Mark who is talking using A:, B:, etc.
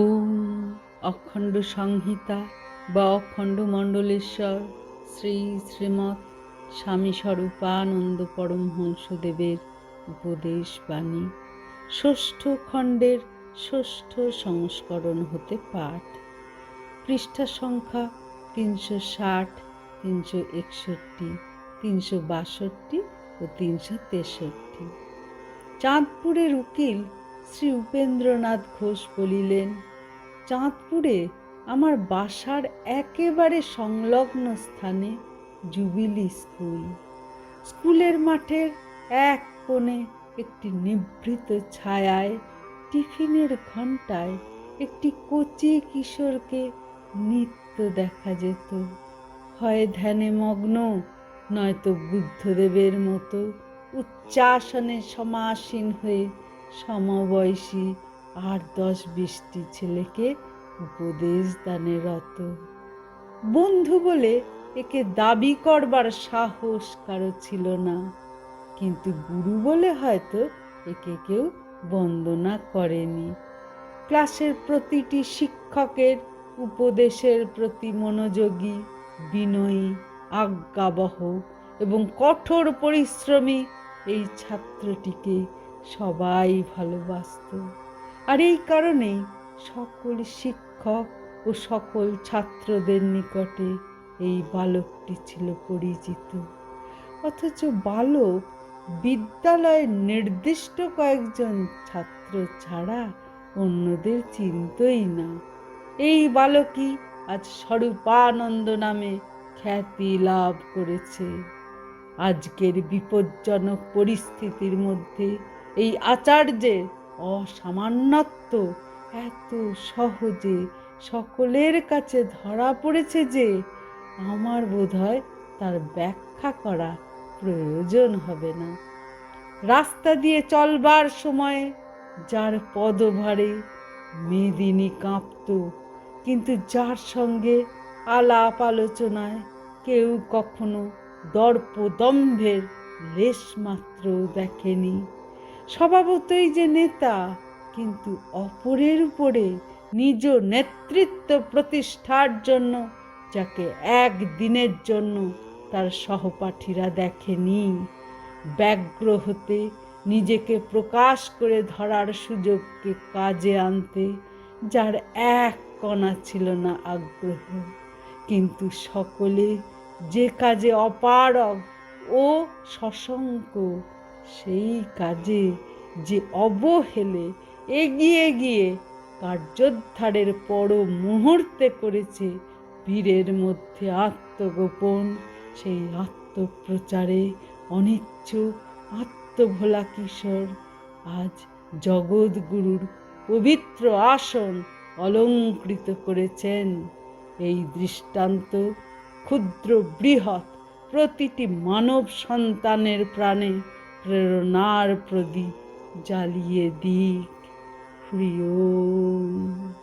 A: ওম অখণ্ড সংহিতা বা অখণ্ড মণ্ডলেশ্বর, শ্রী শ্রীমৎ স্বামী স্বরূপানন্দ পরমহংসদেবের উপদেশ বাণী ষষ্ঠ খণ্ডের ষষ্ঠ সংস্করণ হতে পাঠ। পৃষ্ঠা সংখ্যা তিনশো ষাট, তিনশো একষট্টি, তিনশো বাষট্টি ও তিনশো তেষট্টি। চাঁদপুরের উকিল শ্রী উপেন্দ্রনাথ ঘোষ বলিলেন, চাঁদপুরে আমার বাসার একেবারে সংলগ্ন স্থানে জুবিলি স্কুল। স্কুলের মাঠের এক কোণে একটি নিভৃত ছায়ায় টিফিনের ঘণ্টায় একটি কচি কিশোরকে নিত্য দেখা যেত। হয় ধ্যানে মগ্ন, নয়তো বুদ্ধদেবের মতো উচ্চাসনে সমাসীন হয়ে সমবয়সী আর দশ বিশটি ছেলেকে উপদেশ দানে রত। বন্ধু বলে একে দাবি করবার সাহস কারও ছিল না। কিন্তু গুরু বলে হয়তো একে কেউ বন্দনা করেনি। ক্লাসের প্রতিটি শিক্ষকের উপদেশের প্রতি মনোযোগী, বিনয়ী, আজ্ঞাবহ এবং কঠোর পরিশ্রমী এই ছাত্রটিকে সবাই ভালোবাসত। আর এই কারণেই সকল শিক্ষক ও সকল ছাত্রদের নিকটে এই বালকটি ছিল পরিচিত। অথচ বালক বিদ্যালয়ের নির্দিষ্ট কয়েকজন ছাত্র ছাড়া অন্যদের চিনতই না। এই বালকই আজ স্বরূপানন্দ নামে খ্যাতি লাভ করেছে। আজকের বিপজ্জনক পরিস্থিতির মধ্যে এই আচার্যের অসামান্যত্ব, এত সহজে সকলের কাছে ধরা পড়েছে যে আমার বোধহয় তার ব্যাখ্যা করা প্রয়োজন হবে না। রাস্তা দিয়ে চলবার সময় যার পদভারে মেদিনী কাঁপত, কিন্তু যার সঙ্গে আলাপ আলোচনায় কেউ কখনো দর্পদম্ভের লেশমাত্র দেখেনি। স্বভাবতই যে নেতা, কিন্তু অপরের উপরে নিজ নেতৃত্ব প্রতিষ্ঠার জন্য, যাকে একদিনের জন্য তার সহপাঠীরা দেখেনি। ব্যগ্র হতে নিজেকে প্রকাশ করে ধরার সুযোগকে কাজে আনতে যার এক কণা ছিল না আগ্রহ, কিন্তু সকলে যে কাজে অপারগ ও সশঙ্ক সেই কাজে যে অবহেলে এগিয়ে গিয়ে কার্যোদ্ধারের পর মুহূর্তে করেছে বীরের মধ্যে আত্মগোপন, সেই আত্মপ্রচারে অনিচ্ছুক আত্মভোলা কিশোর। আজ জগৎগুরুর পবিত্র আসন অলঙ্কৃত করেছেন। এই দৃষ্টান্ত ক্ষুদ্র বৃহৎ প্রতিটি মানব সন্তানের প্রাণে প্রেরণার প্রদীপ জ্বালিয়ে দিক ওম